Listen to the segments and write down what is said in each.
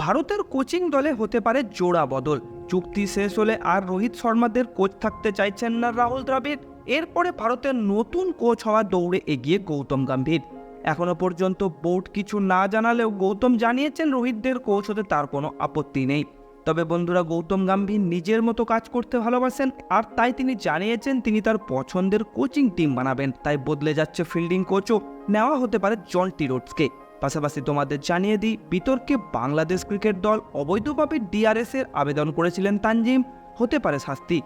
ভারতের কোচিং দলে হতে পারে জোড়া বদল। চুক্তি শেষ হলে আর রোহিত শর্মাদের কোচ থাকতে চাইছেন না রাহুল দ্রাবিড়। এরপরে ভারতের নতুন কোচ হওয়া দৌড়ে এগিয়ে গৌতম গম্ভীর। এখনও পর্যন্ত বোর্ড কিছু না জানালেও গৌতম জানিয়েছেন রোহিতদের কোচ হতে তার কোনো আপত্তি নেই। তবে বন্ধুরা, গৌতম গম্ভীর নিজের মতো কাজ করতে ভালোবাসেন, আর তাই তিনি জানিয়েছেন তিনি তার পছন্দের কোচিং টিম বানাবেন। তাই বদলে যাচ্ছে ফিল্ডিং কোচও। নেওয়া হতে পারে জন্টি রোডসকে। পাশাপাশি তোমাদের জানিয়ে দিই, বিতর্কে বাংলাদেশ ক্রিকেট দল অবৈধভাবে ডিআরএস এর আবেদন করেছিলেন তানজিম। হতে পারে শাস্তি।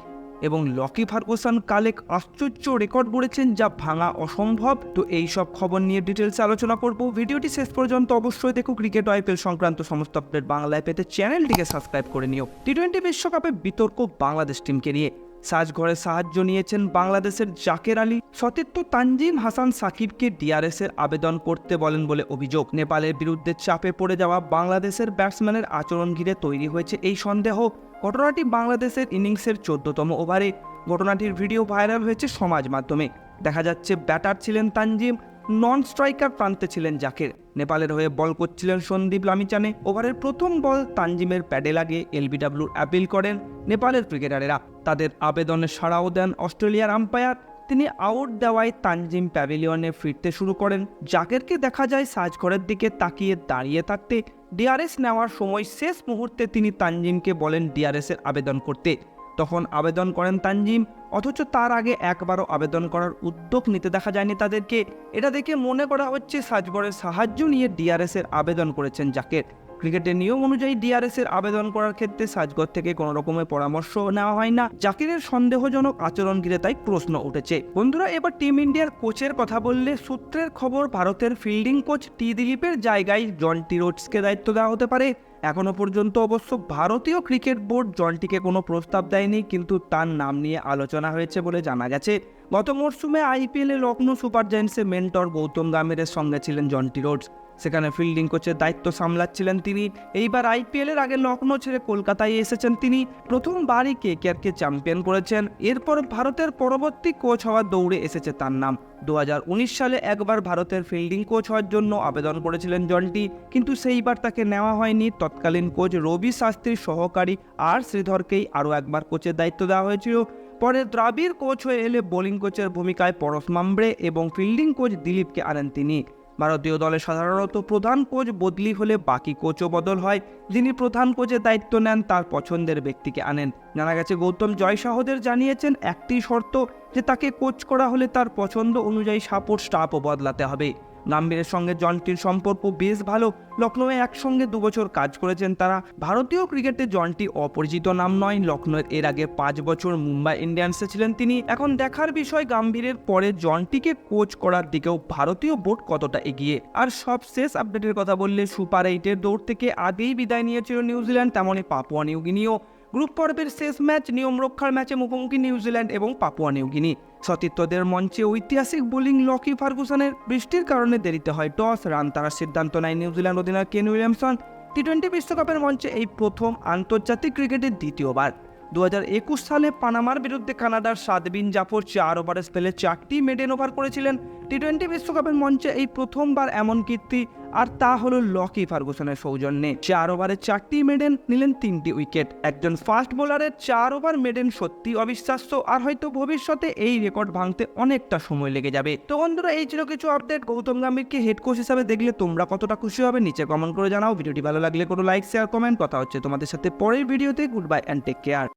এবং লকি ফার্গুসন কালেক আশ্চর্য রেকর্ড গড়েছেন যা ভাঙা অসম্ভব। তো এই সব খবর নিয়ে ডিটেলসে আলোচনা করব। ভিডিওটি শেষ পর্যন্ত অবশ্যই দেখো ক্রিকেট আইপিএল সংক্রান্ত সমস্ত আপডেট বাংলায় পেতে চ্যানেলটিকে সাবস্ক্রাইব করে নিও। টি টোয়েন্টি বিশ্বকাপে বিতর্ক বাংলাদেশ টিমকে নিয়ে। সাজঘরে সাহায্য নিয়েছেন বাংলাদেশের জাকের আলী। সতীর্থ তানজিম হাসান সাকিবকে ডিআরএস এর আবেদন করতে বলেন বলে অভিযোগ। নেপালের বিরুদ্ধে চাপে পড়ে যাওয়া বাংলাদেশের ব্যাটসম্যানের আচরণ ঘিরে তৈরি হয়েছে এই সন্দেহ। ঘটনাটি বাংলাদেশের ইনিংসের চোদ্দতম ওভারে। ঘটনাটির ভিডিও ভাইরাল হয়েছে সমাজ মাধ্যমে। দেখা যাচ্ছে ব্যাটার ছিলেন তানজিম নন স্ট্রাইকার প্রান্তে ছিলেন জাকের। নেপালের হয়ে বল করছিলেন সন্দীপ লামিচানে। ওভারের প্রথম বল তানজিমের প্যাডে লাগে এলবিডাব্লিউর অ্যাপিল করেন নেপালের ক্রিকেটারেরা। তাদের আবেদনে সাড়াও দেন অস্ট্রেলিয়ার আম্পায়ার। তিনি আউট দেওয়ায় তানজিম প্যাভিলিয়নে ফিরতে শুরু করেন। জাকেরকে দেখা যায় সাজঘরের দিকে তাকিয়ে দাঁড়িয়ে থাকতে। ডিআরএস নেওয়ার সময় শেষ মুহূর্তে তিনি তানজিমকে বলেন ডিআরএস এর আবেদন করতে। তখন আবেদন করেন তানজিম, অথচ তার আগে একবারও আবেদন করার উদ্যোগ নিতে দেখা যায়নি তাদেরকে। এটা দেখে মনে করা হচ্ছে সাজগরের সাহায্য নিয়ে ডিআরএস এর আবেদন করেছেন জাকের। ক্রিকেটের নিয়ম অনুযায়ী ডিআরএস এর আবেদন করার ক্ষেত্রে সাজগর থেকে কোনো রকমের পরামর্শ নেওয়া হয় না। জাকিরের সন্দেহজনক আচরণ ঘিরে তাই প্রশ্ন উঠেছে। বন্ধুরা, এবার টিম ইন্ডিয়ার কোচের কথা বললে সূত্রের খবর, ভারতের ফিল্ডিং কোচ টি দিলীপের জায়গায় জন টি রোডসকে দায়িত্ব দেওয়া হতে পারে। এখনও পর্যন্ত অবশ্য ভারতীয় ক্রিকেট বোর্ড জলটিকে কোনো প্রস্তাব দেয়নি, কিন্তু তার নাম নিয়ে আলোচনা হয়েছে বলে জানা গেছে। গত মরশুমে আইপিএলে লখনৌ সুপার জায়ান্টসের মেন্টর গৌতম গাম্ভীরের সঙ্গে ছিলেন জন্টি রোডস। সেখানে ফিল্ডিং কোচের দায়িত্ব সামলাচ্ছিলেন তিনি। এইবার আইপিএলের আগে লখনৌ ছেড়ে কলকাতায় এসেছেন তিনি। প্রথমবারই কে কেআরকে চ্যাম্পিয়ন করেছেন। এরপর ভারতের পরবর্তী কোচ হওয়ার দৌড়ে এসেছে তার নাম। দুহাজার উনিশ সালে একবার ভারতের ফিল্ডিং কোচ হওয়ার জন্য আবেদন করেছিলেন জন্টি। কিন্তু সেইবার তাকে নেওয়া হয়নি। তৎকালীন কোচ রবি শাস্ত্রীর সহকারী আর শ্রীধরকেই আরও একবার কোচের দায়িত্ব দেওয়া হয়েছিল। পরে দ্রাবিড় কোচ হয়ে এলে বোলিং কোচের ভূমিকায় পরশ মামব্রে এবং ফিল্ডিং কোচ দিলীপকে আনেন তিনি। ভারতীয় দলে সাধারণত প্রধান কোচ বদলি হলে বাকি কোচও বদল হয়। যিনি প্রধান কোচের দায়িত্ব নেন, তার পছন্দের ব্যক্তিকে আনেন। জানা গেছে, গৌতম জয় সাহদের জানিয়েছেন, একটি শর্ত যে তাকে কোচ করা হলে তার পছন্দ অনুযায়ী সাপোর্ট স্টাফও বদলাতে হবে। গাম্ভীরের সঙ্গে জনটির সম্পর্ক বেশ ভালো। লখনৌয়ে একসঙ্গে দুবছর কাজ করেছেন তারা। ভারতীয় ক্রিকেটে জনটি অপরিচিত নাম নয়। লখনৌয়ের এর আগে পাঁচ বছর মুম্বাই ইন্ডিয়ান্সে ছিলেন তিনি। এখন দেখার বিষয় গাম্ভীরের পরে জনটিকে কোচ করার দিকেও ভারতীয় বোর্ড কতটা এগিয়ে। আর সব শেষ আপডেটের কথা বললে সুপার এইটের দৌড় থেকে আগেই বিদায় নিয়েছিল নিউজিল্যান্ড, তেমনই পাপুয়া নিউগিনিও। গ্রুপ পর্বের শেষ ম্যাচ, নিয়ম রক্ষার ম্যাচে মুখোমুখি নিউজিল্যান্ড এবং পাপুয়া নিউগিনি। সতীর্থদের মঞ্চে ঐতিহাসিক বোলিং লকি ফার্গুসনের বৃষ্টির কারণে দেরিতে হয় টস, রান তারা সিদ্ধান্ত নেয় নিউজিল্যান্ড অধিনায়ক কেন উইলিয়ামসন। টি টোয়েন্টি বিশ্বকাপের মঞ্চে এই প্রথম আন্তর্জাতিক ক্রিকেটের দ্বিতীয়বার। দু হাজার একুশ সালে পানামার বিরুদ্ধে কানাডার সাদবিন জাফর চার ওভারে স্পেলে চারটি মেডেন ওভার করেছিলেন। টি টোয়েন্টি বিশ্বকাপের মঞ্চে এই প্রথমবার এমন কীর্তি আর তা হলো লকি ফার্গুসনের সৌজন্যে। চার ওভারে চারটি মেডেন নিলেন তিনটি উইকেট। একজন ফাস্ট বোলারের চার ওভার মেডেন সত্যি অবিশ্বাস্য, আর হয়তো ভবিষ্যতে এই রেকর্ড ভাঙতে অনেকটা সময় লেগে যাবে। তো বন্ধুরা, এই ছিল কিছু আপডেট। গৌতম গম্ভীরকে হেড কোচ হিসাবে দেখলে তোমরা কতটা খুশি হবে নিচে কমেন্ট করে জানাও। ভিডিওটি ভালো লাগলে কোনো লাইক শেয়ার কমেন্ট কথা হচ্ছে তোমাদের সাথে পরের ভিডিওতে good bye and take care